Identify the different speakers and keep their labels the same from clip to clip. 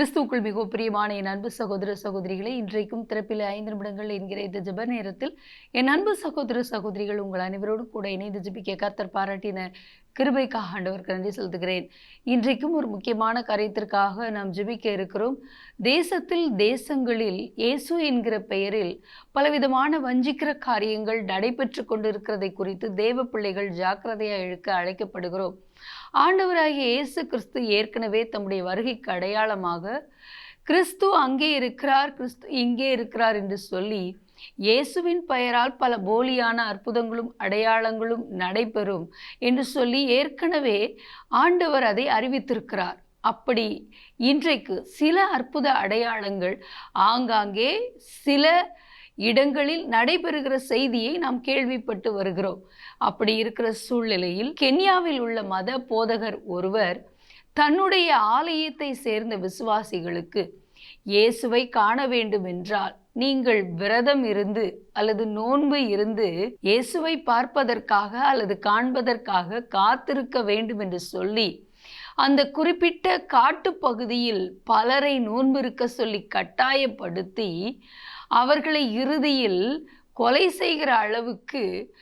Speaker 1: கிறிஸ்துவுக்குள் மிக பிரியமான என் அன்பு சகோதர சகோதரிகளை இன்றைக்கும் திறப்பில் ஐந்து நிமிடங்கள் என்கிற இந்த ஜப நேரத்தில் என் அன்பு சகோதர சகோதரிகள் உங்கள் அனைவரோடும் கூட இணைந்து ஜபிக்க கர்த்தர் பாராட்டின கிருபைக்காக ஆண்டவருக்கு நன்றி செலுத்துகிறேன். இன்றைக்கும் ஒரு முக்கியமான காரியத்திற்காக நாம் ஜபிக்க இருக்கிறோம். தேசத்தில் தேசங்களில் இயேசு என்கிற பெயரில் பலவிதமான வஞ்சிக்கிற காரியங்கள் நடைபெற்று கொண்டிருக்கிறதை குறித்து தேவ பிள்ளைகள் ஜாக்கிரதையாக இழுக்க அழைக்கப்படுகிறோம். ஆண்டவராகிய இயேசு கிறிஸ்து ஏற்கனவே தம்முடைய வருகைக்கு அடையாளமாக கிறிஸ்து அங்கே இருக்கிறார் கிறிஸ்து இங்கே இருக்கிறார் என்று சொல்லி இயேசுவின் பெயரால் பல போலியான அற்புதங்களும் அடையாளங்களும் நடைபெறும் என்று சொல்லி ஏற்கனவே ஆண்டவர் அதை அறிவித்திருக்கிறார். அப்படி இன்றைக்கு சில அற்புத அடையாளங்கள் ஆங்காங்கே சில இடங்களில் நடைபெறுகிற செய்தியை நாம் கேள்விப்பட்டு வருகிறோம். அப்படி இருக்கிற சூழ்நிலையில் கென்யாவில் உள்ள மத போதகர் ஒருவர் தன்னுடைய ஆலயத்தை சேர்ந்த விசுவாசிகளுக்கு இயேசுவை காண வேண்டும் என்றால் நீங்கள் விரதம் இருந்து அல்லது நோன்பு இருந்து இயேசுவை பார்ப்பதற்காக அல்லது காண்பதற்காக காத்திருக்க வேண்டும் என்று சொல்லி அந்த குறிப்பிட்ட காட்டுப்பகுதியில் பலரை நோன்பிருக்க சொல்லி கட்டாயப்படுத்தி அவர்களை இறுதியில் கொலை செய்கிற அளவுக்கு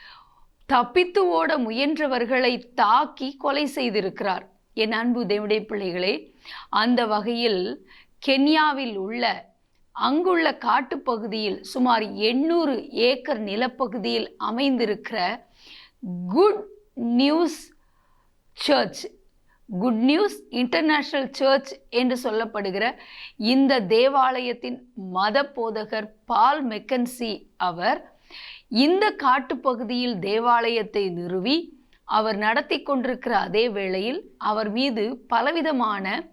Speaker 1: தப்பித்து ஓட முயன்றவர்களை தாக்கி கொலை செய்திருக்கிறார். என் அன்பு தேவடைய பிள்ளைகளே அந்த வகையில் கென்யாவில் உள்ள அங்குள்ள காட்டுப்பகுதியில் சுமார் எண்ணூறு ஏக்கர் நிலப்பகுதியில் அமைந்திருக்கிற good news church good news international church என்று சொல்லப்படுகிற இந்த தேவாலயத்தின் மத போதகர் பால் மெக்கன்சி அவர் இந்த காட்டுப்பகுதியில் தேவாலயத்தை நிறுவி அவர் நடத்தி கொண்டிருக்கிற அதே வேளையில் அவர் மீது பலவிதமான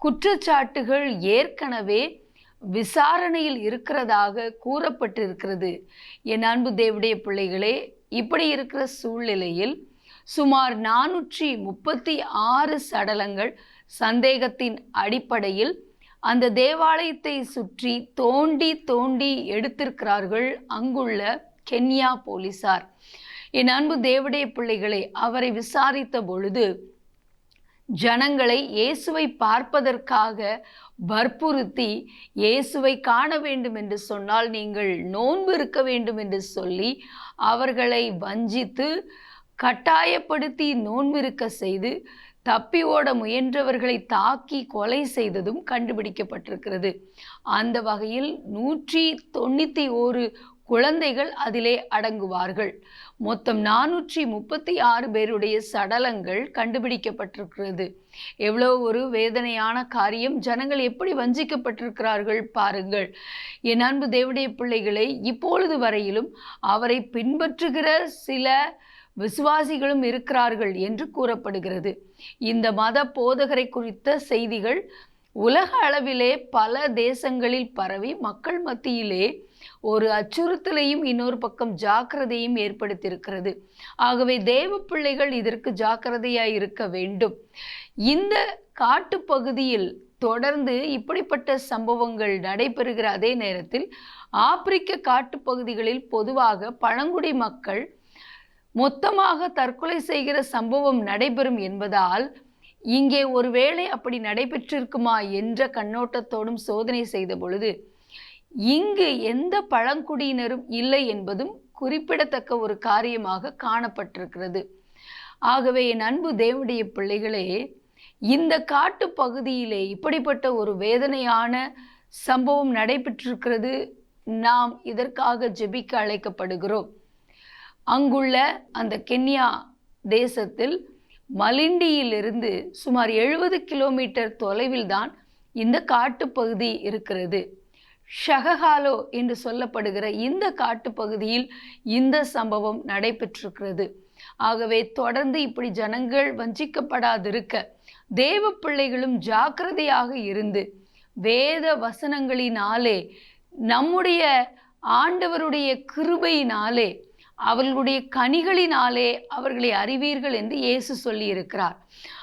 Speaker 1: குற்றச்சாட்டுகள் ஏற்கனவே விசாரணையில் இருக்கிறதாக கூறப்பட்டிருக்கிறது. என் அன்பு தேவடைய பிள்ளைகளே இப்படி இருக்கிற சூழ்நிலையில் சுமார் நானூற்றி முப்பத்தி ஆறு சடலங்கள் சந்தேகத்தின் அடிப்படையில் அந்த தேவாலயத்தை சுற்றி தோண்டி தோண்டி எடுத்திருக்கிறார்கள் அங்குள்ள கென்யா போலீசார். என் அன்பு தேவடைய பிள்ளைகளை அவரை விசாரித்த பொழுது ஜனங்களை இயேசுவை பார்ப்பதற்காக வற்புறுத்தி இயேசுவை காண வேண்டும் என்று சொன்னால் நீங்கள் நோன்பு இருக்க வேண்டும் என்று சொல்லி அவர்களை வஞ்சித்து கட்டாயப்படுத்தி நோன்பிருக்க செய்து தப்பி ஓட முயன்றவர்களை தாக்கி கொலை செய்ததும் கண்டுபிடிக்கப்பட்டிருக்கிறது. அந்த வகையில் நூற்றி தொண்ணூற்றி ஓரு குழந்தைகள் அதிலே அடங்குவார்கள். மொத்தம் நானூற்றி முப்பத்தி ஆறு பேருடைய சடலங்கள் கண்டுபிடிக்கப்பட்டிருக்கிறது. எவ்வளோ ஒரு வேதனையான காரியம். ஜனங்கள் எப்படி வஞ்சிக்கப்பட்டிருக்கிறார்கள் பாருங்கள். என் அன்பு தேவடைய பிள்ளைகளை இப்பொழுது வரையிலும் அவரை பின்பற்றுகிற சில விசுவாசிகளும் இருக்கிறார்கள் என்று கூறப்படுகிறது. இந்த மத போதகரை குறித்த செய்திகள் உலக அளவிலே பல தேசங்களில் பரவி மக்கள் மத்தியிலே ஒரு அச்சுறுத்தலையும் இன்னொரு பக்கம் ஜாக்கிரதையும் ஏற்படுத்தியிருக்கிறது. ஆகவே தேவ பிள்ளைகள் இதற்கு ஜாக்கிரதையாய் இருக்க வேண்டும். இந்த காட்டுப்பகுதியில் தொடர்ந்து இப்படிப்பட்ட சம்பவங்கள் நடைபெறுகிற அதே நேரத்தில் ஆப்பிரிக்க காட்டுப்பகுதிகளில் பொதுவாக பழங்குடி மக்கள் மொத்தமாக தற்கொலை செய்கிற சம்பவம் நடைபெறும் என்பதால் இங்கே ஒருவேளை அப்படி நடைபெற்றிருக்குமா என்ற கண்ணோட்டத்தோடும் சோதனை செய்த பொழுது இங்கு எந்த பழங்குடியினரும் இல்லை என்பதும் குறிப்பிடத்தக்க ஒரு காரியமாக காணப்பட்டிருக்கிறது. ஆகவே என் அன்பு தேவனுடைய பிள்ளைகளே இந்த காட்டு பகுதியிலே இப்படிப்பட்ட ஒரு வேதனையான சம்பவம் நடைபெற்றிருக்கிறது நாம் இதற்காக ஜெபிக்க அழைக்கப்படுகிறோம். அங்குள்ள அந்த கென்யா தேசத்தில் மலிண்டியிலிருந்து சுமார் எழுபது கிலோமீட்டர் தொலைவில் தான் இந்த காட்டுப்பகுதி இருக்கிறது. ஷகஹாலோ என்று சொல்லப்படுகிற இந்த காட்டுப்பகுதியில் இந்த சம்பவம் நடைபெற்றிருக்கிறது. ஆகவே தொடர்ந்து இப்படி ஜனங்கள் வஞ்சிக்கப்படாதிருக்க தேவ பிள்ளைகளும் ஜாக்கிரதையாக இருந்து வேத வசனங்களினாலே நம்முடைய ஆண்டவருடைய கிருபையினாலே அவர்களுடைய கனிகளினாலே அவர்களை அறிவீர்கள் என்று இயேசு சொல்லி இருக்கிறார்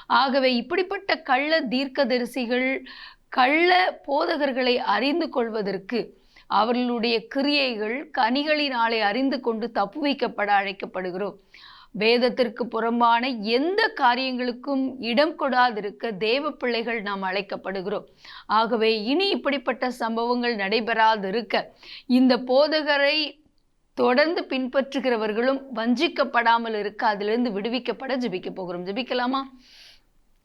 Speaker 1: ஆகவே இப்படிப்பட்ட கள்ள தீர்க்கதரிசிகள் கள்ள போதகர்களை அறிந்து கொள்வதற்கு அவர்களுடைய கிரியைகள் கனிகளினாலே அறிந்து கொண்டு தப்பு வைக்கப்பட அழைக்கப்படுகிறோம். வேதத்திற்கு புறம்பான எந்த காரியங்களுக்கும் இடம் கொடாதிருக்க தேவ பிள்ளைகள் நாம் அழைக்கப்படுகிறோம். ஆகவே இனி இப்படிப்பட்ட சம்பவங்கள் நடைபெறாதிருக்க இந்த போதகரை தொடர்ந்து பின்பற்றுகிறவர்களும் வஞ்சிக்கப்படாமல் இருக்க அதிலிருந்து விடுவிக்கப்பட ஜபிக்க போகிறோம். ஜபிக்கலாமா?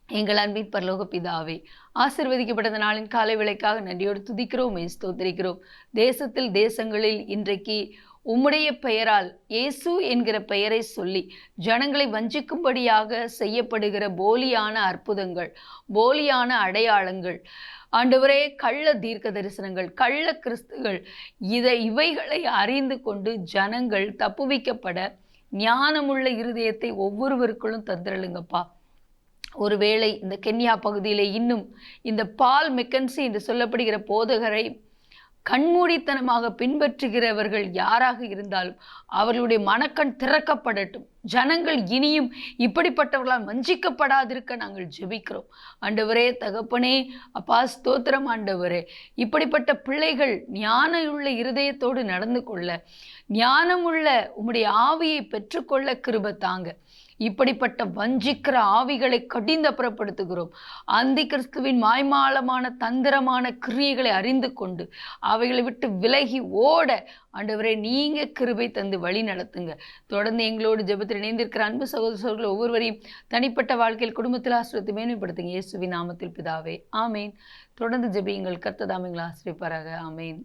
Speaker 1: எங்கள் அன்பின் பரலோக பிதாவே ஆசிர்வதிக்கப்பட்ட நாளின் காலை விலைக்காக நன்றியோடு துதிக்கிறோம் ஸ்தோத்திரிக்கிறோம். தேசத்தில் தேசங்களில் இன்றைக்கு உம்முடைய பெயரால் இயேசு என்கிற பெயரை சொல்லி ஜனங்களை வஞ்சிக்கும்படியாக செய்யப்படுகிற போலியான அற்புதங்கள் போலியான அடையாளங்கள் ஆண்டவரே கள்ள தீர்க்க தரிசனங்கள் கள்ள கிறிஸ்துகள் இதை இவைகளை அறிந்து கொண்டு ஜனங்கள் தப்புவிக்கப்பட ஞானமுள்ள இருதயத்தை ஒவ்வொருவருக்குள்ளும் தந்திரலுங்கப்பா ஒருவேளை இந்த கென்யா பகுதியில் இன்னும் இந்த பால் மெக்கன்சி என்று சொல்லப்படுகிற போதகரை கண்மூடித்தனமாக பின்பற்றுகிறவர்கள் யாராக இருந்தாலும் அவர்களுடைய மனக்கண் திறக்கப்படட்டும். ஜனங்கள் இனியும் இப்படிப்பட்டவர்களால் வஞ்சிக்கப்படாதிருக்க நாங்கள் ஜெபிக்கிறோம். ஆண்டவரே தகப்பனே அப்பா ஸ்தோத்திரம் ஆண்டவரே. இப்படிப்பட்ட பிள்ளைகள் ஞானமுள்ள இருதயத்தோடு நடந்து கொள்ள ஞானமுள்ள உம்முடைய ஆவியை பெற்றுக்கொள்ள கிருப தாங்க. இப்படிப்பட்ட வஞ்சிக்கிற ஆவிகளை கடிந்தப்புறப்படுத்துகிறோம். அந்தி கிறிஸ்துவின் மாய்மாலமான தந்திரமான கிரியைகளை அறிந்து கொண்டு அவைகளை விட்டு விலகி ஓட ஆண்டவரே நீங்கள் கிருபை தந்து வழி நடத்துங்க. தொடர்ந்து எங்களோடு ஜெபத்தில் இணைந்திருக்கிற அன்பு சகோதரர்கள் ஒவ்வொருவரையும் தனிப்பட்ட வாழ்க்கையில் குடும்பத்தில் ஆசிரியத்தை மேன்மைப்படுத்துங்க. இயேசுவின் நாமத்தில் பிதாவே. ஆமேன். தொடர்ந்து ஜெபியுங்கள். கர்த்ததாமிங்களை ஆசிரியப்பாராக ஆமேன்.